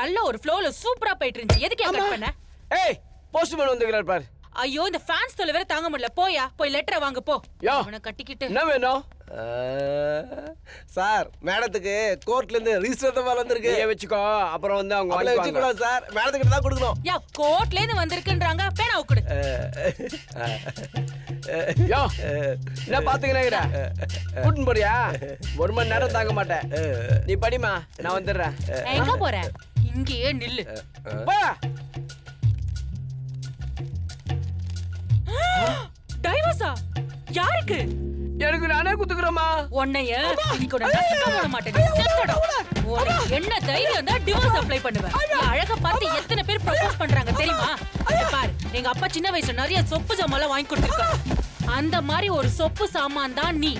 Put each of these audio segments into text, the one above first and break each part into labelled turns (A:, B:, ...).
A: நல்ல ஒரு ஃப்ளோல சூப்பரா போயிட்டு இருந்துச்சு எதுக்கு கட் பண்ண?
B: ஏய் போஸ்ட்மேன் வந்துக்கிறார் பார்.
A: ஐயோ இந்த ஃபேன்ஸ் தொலை வேற தாங்க முடியல. போயா போய் லெட்டரை வாங்க போ.
B: யா.
A: அவனை கட்டிக்கிட்டு.
B: என்ன வேணும்?
C: சார் மேடத்துக்கு கோர்ட்ல இருந்து ரிஜிஸ்டர் தபால் வந்திருக்கு.
B: நீயே வச்சுக்கோ. அப்புறம் வந்து அவங்க வாங்கிக்குவாங்க.
C: வச்சுக்கூடாது சார். மேடத்துக்கிட்ட தான் கொடுக்கணும்.
A: யா கோர்ட்ல இருந்து வந்திருக்குன்றாங்க. பேனா கொடு
B: யோ. என்ன பாத்துக்கிறேங்கிற கூட்டின்னு போறியா? ஒரு மணி நேரம் தாங்க மாட்டேன். நீ படிமா நான் வந்துடுறேன்.
A: எங்க போற இங்கேயே நில்லு.
B: போ.
A: டைவர்ஸா யாருக்கு?
B: எனக்கு நானே குத்துக்கிறேம்மா.
A: உன்னைய இன்னைக்கு விட மாட்டேன். என்ன தைரியம் தான் டிவோர்ஸ் அப்ளை பண்ணுவேன் அழக பார்த்து எத்தனை பேர் ப்ரப்போஸ் பண்றாங்க தெரியுமா? பாரு எங்க அப்பா சின்ன வயசுல நிறைய சொப்பு சாமான் வாங்கி கொடுத்துருக்காரு. அந்த மாதிரி ஒரு சொப்பு சாமான் தான் நீ.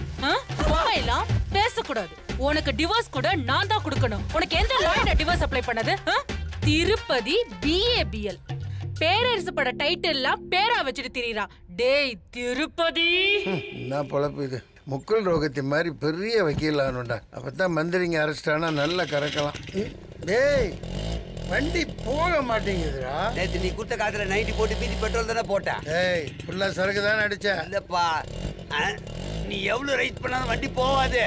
A: எல்லாம் பேசக்கூடாது. உனக்கு டிவோர்ஸ் கூட நான் தான் கொடுக்கணும். உனக்கு எந்த லாயர் டிவோர்ஸ் அப்ளை பண்ணது? திருப்பதி பிஏபிஎல் பேரரசு பட டைட்டில்லாம் பேரா வச்சுட்டு திரியறான் டேய் திருப்பதி!
D: என்ன பொழப்பு இது? முக்குள் ரோகத்தி மாதிரி பெரிய வக்கீல் ஆகணும்டா. அப்பதான் மந்திரிங்க அரெஸ்ட் ஆனா நல்லா கறக்கலாம். டேய் வண்டி போக மாட்டேங்குதுடா.
E: நேத்து நீ குத்த காத்துல நைட்டி போட்டு பீதி பெட்ரோல் தானே போட்ட?
D: டேய் ஃபுல்லா சரக்கு தானே அடிச்ச.
E: இல்லப்பா. நீ எவ்வளவு ரைட் பண்ணாலும் வண்டி போவாது?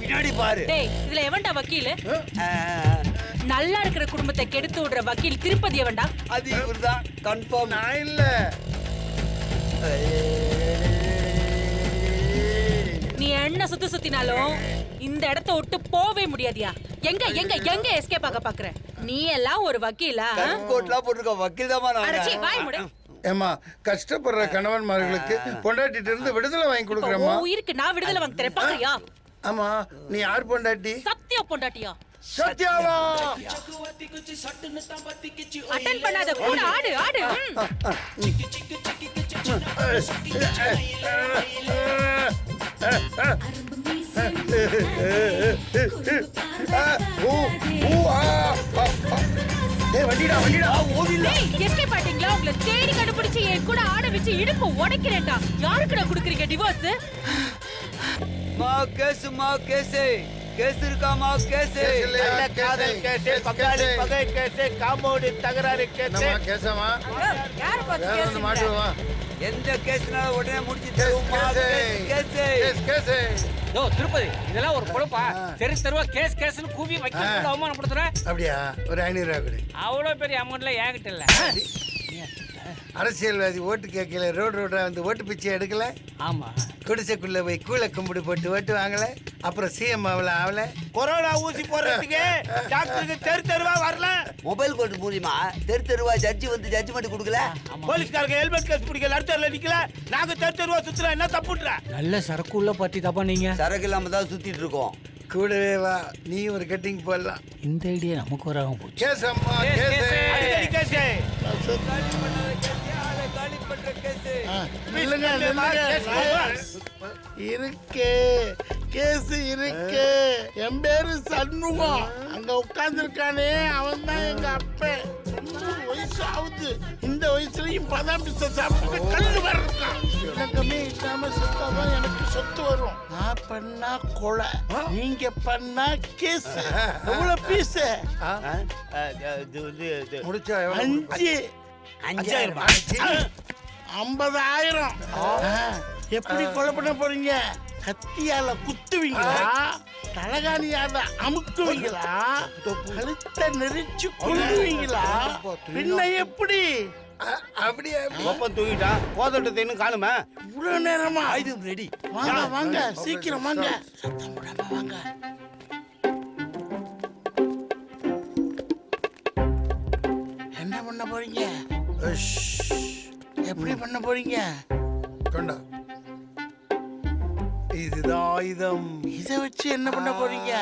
E: பின்னாடி பாரு.
A: டேய் இதுல எவன்டா வக்கீலு? நல்லா இருக்கிற குடும்பத்தை கெடுத்து விடுற வக்கீல் திருப்பதி எவன்டா?
E: அது இவர்தான். கன்ஃபார்ம்
D: நான் இல்ல.
A: நீ என்ன சுத்தி சுத்தினாலும் இந்த இடத்த விட்டு போவே முடியாதியா? எங்க எங்க எங்க எஸ்கேப் ஆக பாக்குற? நீ எல்லாம் ஒரு வக்கீலா?
E: கோட்லாம் போட்டிருக்க. வக்கீல் தான்
A: வாய் முடு.
D: ஏமா கஷ்டப்படுற கணவன்மார்களுக்கு பொண்டாட்டிட்டு இருந்து விடுதலை வாங்கி கொடுக்குறேம்மா.
A: உன் உயிருக்கு நான் விடுதலை வாங்கி தரேன் பாக்குறியா
D: ஆமா நீ யார் பொண்டாட்டி?
A: சத்திய பொண்டாட்டியா?
D: சத்யாவா?
A: அட்டன் பண்ணாத கூட ஆடு ஆடு.
D: டேய் வண்டிடா வண்டிடா.
A: டேய் எஸ்கேப் ஆயிட்டீங்களா உங்களை தேடி கண்டுபிடிச்சு என் கூட ஆட வச்சு இடுப்பு உடைக்கிறேன்டா. யாருக்குடா குடுக்குறீங்க டிவோர்ஸ்
E: மா கேஸ் மா கேஸ் கேஸ் இருக்காமா கேஸ்
D: கேஸ்?
E: நல்ல
D: கேஸ்,
E: காதல் கேஸ்
D: கேஸ், கேஸ்.
E: பகை கேஸ் காம்பவுண்ட் தகராறு கேஸ்
D: என்னம்மா கேசமா
A: யார்
D: வேற வந்து மாட்டுவா
E: எந்த கேஸ்னால உடனே முடிச்சு தருவோமா கேஸ் கேஸ்
D: கேஸ் கேஸ்
F: யோ திருப்பதி இதெல்லாம் ஒரு பொழப்பா தெரு தெருவா கேஸ் கேஸ்னு கூவி வைக்க அவமானப்படுத்துறேன்.
D: அப்படியா? ஒரு ஐநூறு ரூபா கொடு.
F: அவ்வளவு பெரிய அமௌண்ட்ல என்கிட்ட இல்ல.
D: அரசியல்வாதி ஓட்டு கேட்கல ரோடு ரோடா வந்து ஓட்டு பிச்சை எடுக்கல.
F: ஆமா.
D: குடிசைக்குள்ள போய் கூளை கும்பிடு போட்டு ஓட்டு வாங்கல. அப்புறம் சிஎம் ஆகல ஆகல.
E: கொரோனா ஊசி போடுறதுக்கு டாக்டருக்கு தெரு தெருவா வரல. மொபைல் கோர்ட் மூலியமா தெரு தெருவா ஜட்ஜி வந்து ஜட்ஜ்மெண்ட் கொடுக்கல. போலீஸ்காரங்க ஹெல்மெட் கேஸ் பிடிக்கல அடுத்த நிக்கல. நாங்க தெரு தெருவா சுத்துறோம் என்ன தப்புன்ற?
F: நல்ல சரக்கு உள்ள பத்தி தப்பா நீங்க.
E: சரக்கு இல்லாம தான் சுத்திட்டு இருக்கோம்.
D: கூடவே வா நீ ஒரு கட்டிங் போடலாம்.
F: இந்த ஐடியா நமக்கு வராம போச்சு.
D: கேஸ் அம்மா
F: கேஸ்,
D: கேஸ்.
G: இருக்கு கேஸ் இருக்கு. என் பேரு சண்முகம். அங்க உட்கார்ந்துருக்கானே அவன் தான் எங்க அப்பன். தொண்ணூறு வயசு ஆகுது இந்த வயசுலயும் பதாம் பிச சாப்பிட்டு கல்லு வர இருக்கான் இலக்கமே இல்லாம செத்தாதான் எனக்கு சொத்து வரும். நான் பண்ணா கொலை நீங்க பண்ணா கேஸ். எவ்வளவு பீஸ்
D: முடிச்சா
G: அஞ்சு.
E: அஞ்சாயிரம்.
G: ஐம்பதாயிரம். எப்படி கொலை பண்ண போறீங்க? கத்தியால குத்துவீங்களா? தலகாணியால அமுக்குவீங்களா? கழுத்தை நெரிச்சு கொள்ளுவீங்களா பின்ன எப்படி?
D: அப்படியா
E: ஒப்பம் தூக்கிட்டான் கோதட்டத்தை இன்னும் காணுமே?
G: இவ்வளவு நேரமா?
E: ரெடி
G: வாங்க வாங்க சீக்கிரம் வாங்க. வாங்க. என்ன பண்ண போறீங்க. எப்படி பண்ண போறீங்க?
D: கொண்டா இதுதான் ஆயுதம்.
G: இதை வச்சு என்ன பண்ண போறீங்க?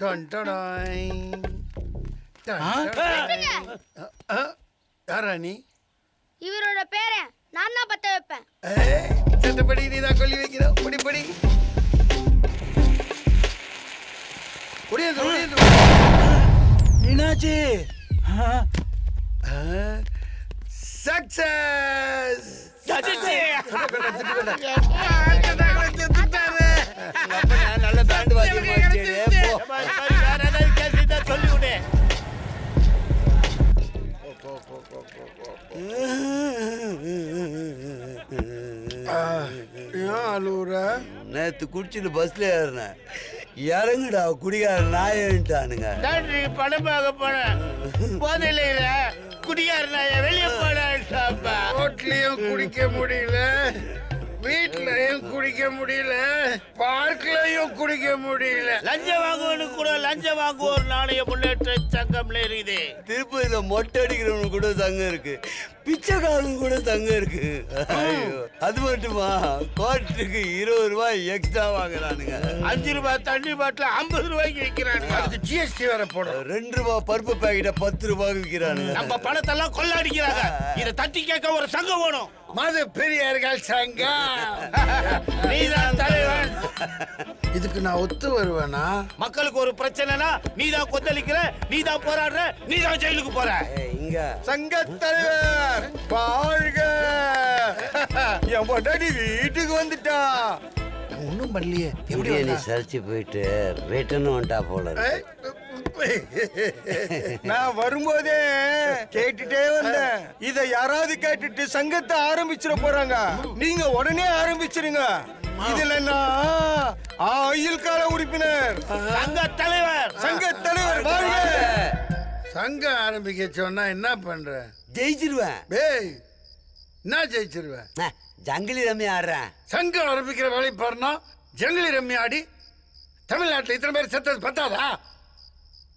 D: டன் டடாய். டன்
G: ஆ?
D: டடாய். அ, அ, யாரா நீ?
H: இவரோட பேரை நான் தான் பத்த வைப்பேன்.
D: சட்டப்படி நீ தான் கொல்லி வைக்கிற படி படி. ஒடியாது ஒடியாது
G: என்னாச்சு
D: சக்சஸ்.
E: நல்ல பேண்ட் வேற ஏதாவது சொல்லி விடு நேத்து குடிச்சிட்டு பஸ்ல ஏறினேன். இறங்குடா குடிகார
G: நாயிட்டானுங்க படம் பார்க்க போனேன். போதையில குடிகாரனா வெளியே போடாப்பா
D: ரோட்லயும் குடிக்க முடியல. வீட்லயும் குடிக்க முடியல பார்க்லயும் குடிக்க முடியல.
G: லஞ்சம் வாங்குவனுக்கு கூட லஞ்சம் வாங்குவோர் நாணய முன்னேற்ற சங்கம்ல இருக்குது
E: திருப்பதியில மொட்டை அடிக்கிறவனுக்கு கூட சங்கம் இருக்கு. பிச்சைக்காரனுக்கு கூட சங்கம் இருக்கு. ஐயோ அது மட்டுமா? கோட்டுக்கு இருபது ரூபாய் எக்ஸ்ட்ரா வாங்குறானுங்க.
G: அஞ்சு ரூபாய் தண்ணி பாட்டில் ஐம்பது ரூபாய்க்கு விற்கிறாங்க
D: அதுக்கு ஜிஎஸ்டி வேற போடும்
E: ரெண்டு ரூபாய் பருப்பு பாக்கெட்டை பத்து ரூபாய்க்கு விற்கிறானுங்க
G: நம்ம பணத்தெல்லாம் கொள்ளடிக்கிறாங்க இதை தட்டி கேட்க ஒரு சங்கம் வேணும்.
D: மது பெரியார்கள் சங்கம்.
G: நீதான் தலைவன்.
D: இதுக்கு நான் ஒத்து வருவேனா?
G: மக்களுக்கு ஒரு பிரச்சனைனா நீதான் கொந்தளிக்கிற நீதான் போராடுற நீதான் ஜெயிலுக்கு போற.
E: இங்க.
C: சங்க தலைவர் வாழ்க. என் பொண்டாட்டி வீட்டுக்கு வந்துட்டா.
D: ஒன்றும் பண்ணலையே. எப்படி
E: பிரியாணி
D: வந்தா?
E: சரிச்சு போயிட்டு ரிட்டர்ன் வந்துட்டா போல
C: நான் வரும்போதே கேட்டுட்டே வந்தேன். இத யாராவது கேட்டுட்டு சங்கத்தை ஆரம்பிச்சிட போறாங்க. நீங்க உடனே ஆரம்பிச்சிருங்க. இதுல நான் ஆயுள் கால உறுப்பினர்
G: சங்க தலைவர்
C: சங்க தலைவர் வாழ்க.
D: சங்கம் ஆரம்பிக்க சொன்னா என்ன பண்ற?
E: ஜெயிச்சிருவேன்.
D: டேய் என்ன ஜெயிச்சிருவேன்
E: ஜங்கிலி ரம்மி ஆடுறேன்.
D: சங்கம் ஆரம்பிக்கிற வேலை பாருனா ஜங்கிலி ரம்மி ஆடி தமிழ்நாட்டில் இத்தனை பேர் செத்தது பத்தாதா?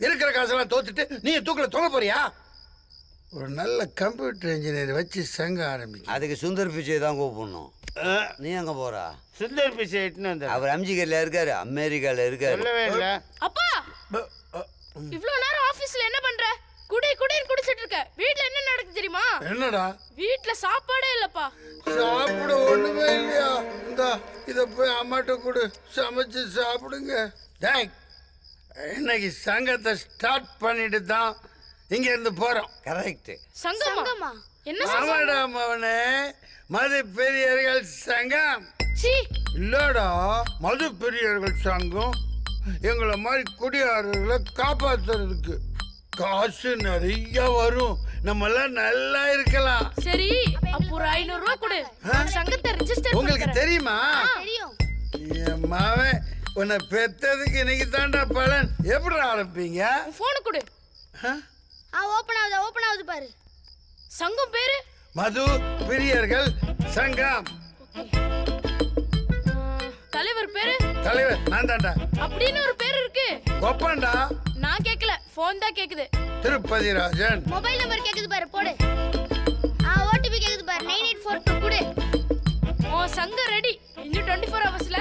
D: இருக்கிற காசெல்லாம் தோத்துட்டு நீங்க தூக்கல தொங்க போறியா? ஒரு நல்ல கம்ப்யூட்டர் இன்ஜினியர் வச்சு சங்கம் ஆரம்பிக்க
E: அதுக்கு சுந்தர் பிச்சை தான் கூப்பிடணும். நீ எங்க போறா?
G: சுந்தர் பிச்சை எட்டுன்னு வந்தார்.
E: அவர் அம்ஜிகர்ல இருக்காரு அமெரிக்கால இருக்காரு.
G: சொல்லவே இல்ல.
I: அப்பா! இவ்ளோ நேரம் ஆபீஸ்ல என்ன பண்ற? குடி குடின்னு குடிச்சிட்டு இருக்க. வீட்ல என்ன நடக்குது தெரியுமா?
D: என்னடா?
I: வீட்ல சாப்பாடே இல்லப்பா.
D: சாப்பிட ஒண்ணுமே இல்லையா? இந்தா இத போய் அம்மாட்ட கொடு. சமைச்சு சாப்பிடுங்க. டேய் இன்னைக்கு சங்கத்தை ஸ்டார்ட் பண்ணிட்டு தான் இங்க இருந்து போறோம்.
E: கரெக்ட்
I: சங்கமா? என்ன
D: ஆமாடா மவனே மது பெரியர்கள் சங்கம். இல்லடா மது பெரியர்கள் சங்கம். எங்களை மாதிரி குடியாரர்களை காப்பாத்துறதுக்கு காசு நிறைய வரும். நம்ம எல்லாம் நல்லா இருக்கலாம்.
I: சரி அப்போ ஒரு ஐநூறு ரூபாய் கொடு. சங்கத்தை ரெஜிஸ்டர்
D: உங்களுக்கு தெரியும். என் மாவன் உன்னை பெத்ததுக்கு இன்னைக்கு தாண்டா பலன். எப்படி ஆரம்பிப்பீங்க?
I: உன் போனு கொடு.
H: ஆ? ஓப்பன் ஆகுது ஓப்பன் ஆகுது பாரு.
I: சங்கம் பேரு?
D: மது பிரியர்கள் சங்கம்.
I: தலைவர் பேரு?
D: தலைவர் நான் தாண்டா.
I: அப்படின்னு ஒரு பேர் இருக்கு.
D: கொப்பண்டா
I: நான் கேட்கல போன் தான் கேக்குது.
D: திருப்பதி ராஜன்
H: மொபைல் நம்பர் கேக்குது பாரு போடு. ஆ ஓடிபி கேக்குது பாரு நைன் எயிட் ஃபோர் டூ கொடு.
I: உன் சங்கம் ரெடி இன்னும் டுவெண்ட்டி ஃபோர் ஹவர்ஸ்ல?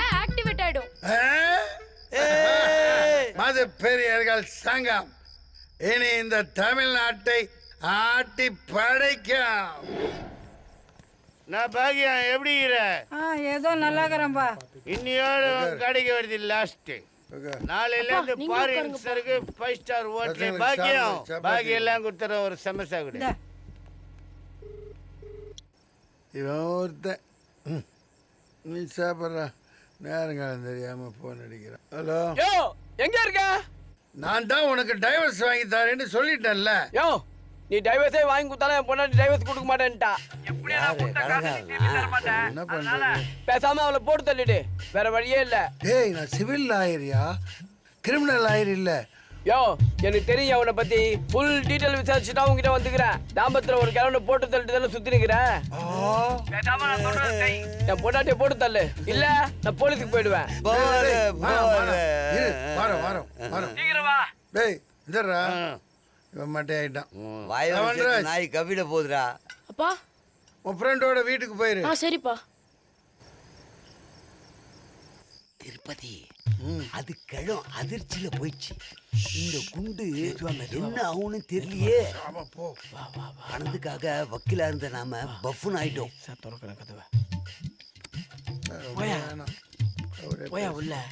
D: மது பெரியர்கள் சங்கம். இனி இந்த தமிழ்நாட்டை ஆட்டி படைக்கும்
G: நான் பாக்கியம் எப்படி இரு?
A: ஏதோ நல்லா இருக்கிறேன்பா
G: இன்னையோட கடைக்கு வருது லாஸ்ட் நாளையில இருந்து
I: நீங்க
G: ஃபாரின்ஸருக்கு ஃபைவ் ஸ்டார் ஹோட்டல் பாக்கியம். பாக்கியம் எல்லாம் கொடுத்துறேன் ஒரு சமோசா கொடு.
D: இவன் ஒருத்தன். நீ நேரங்காலம் தெரியாம போன் அடிக்கிறான். ஹலோ
B: யோ எங்க இருக்க?
D: நான் தான் உனக்கு டைவர்ஸ் வாங்கி தரேன்னு சொல்லிட்டேன்ல.
B: யோ நீ டைவர்ஸே வாங்கி கொடுத்தாலும் என் பொண்டாட்டி டைவர்ஸ் கொடுக்க மாட்டேன்ட்டா.
D: என்ன பண்றது?
B: பேசாம அவளை போட்டு தள்ளிடு. வேற வழியே இல்ல.
D: டேய் நான் சிவில் லாயரியா கிரிமினல் லாயர் இல்ல.
B: யோ எனக்கு தெரியும் அவனை பத்தி. ஃபுல் டீடைல் விசாரிச்சுட்டா உங்ககிட்ட வந்துக்கிறேன். தாம்பத்துல ஒரு கிழவனை போட்டு தள்ளிட்டு தானே சுத்தி நிக்கிறேன் என் பொண்டாட்டியை போட்டு தள்ளு. இல்ல நான் போலீஸுக்கு போயிடுவேன்.
D: வாரம், வாரம். வாரம் டேய் இவன் ஆயிட்டான்.
E: வாயை. நாய் கவிட போதுடா
I: அப்பா.
D: உன் ஃப்ரெண்டோட வீட்டுக்கு போயிரு.
I: ஆ சரிப்பா.
E: திருப்பதி. அது கிழம் அதிர்ச்சியில போயிடுச்சு. இந்த குண்டு என்ன ஆகும்னு தெரியலையே. பணத்துக்காக வக்கீலா இருந்த நாம பஃபுன் ஆயிட்டோம்.
B: திறக்கிற கதவை. போயா. உள்ள.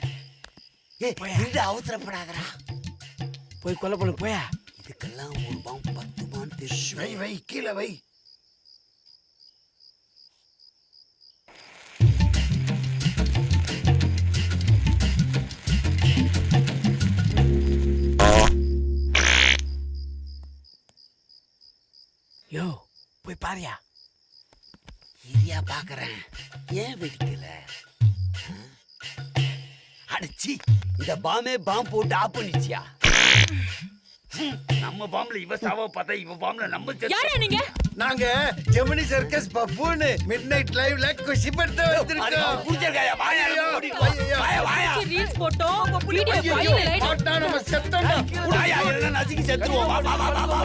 E: ஏய் இந்த அவசரப்படாதடா.
B: போய் கொல்ல பண்ணு போயா.
E: இதுக்கெல்லாம் ஒரு பாம் பத்து பான் தெரியும்
D: வை வை கீழே வை.
E: பாரியா? இரியா பாக்குறேன். ஏன் வெடிக்கல? அடிச்சி இந்த பாமே பாம் போட்டு ஆப் பண்ணிச்சியா? நம்ம பாம்புல இவ சாவ பார்த்தா இவ பாம்புல நம்ம செத்து-
A: யாரா நீங்க?
D: நாங்க Gemini Circus buffoon mid night லைவ்ல குஷி படுத்த வந்திருக்கோம்
E: புடிச்சிருக்காயா? வாயா. வாயா, வாயா.
A: ரீல்ஸ் போட்டோம். வீடியோ
D: மாட்டா நம்ம செத்தோம்டா.
E: வாயா, இல்லைன்னா நசுக்கி செத்துருவோம். வா, வா, வா.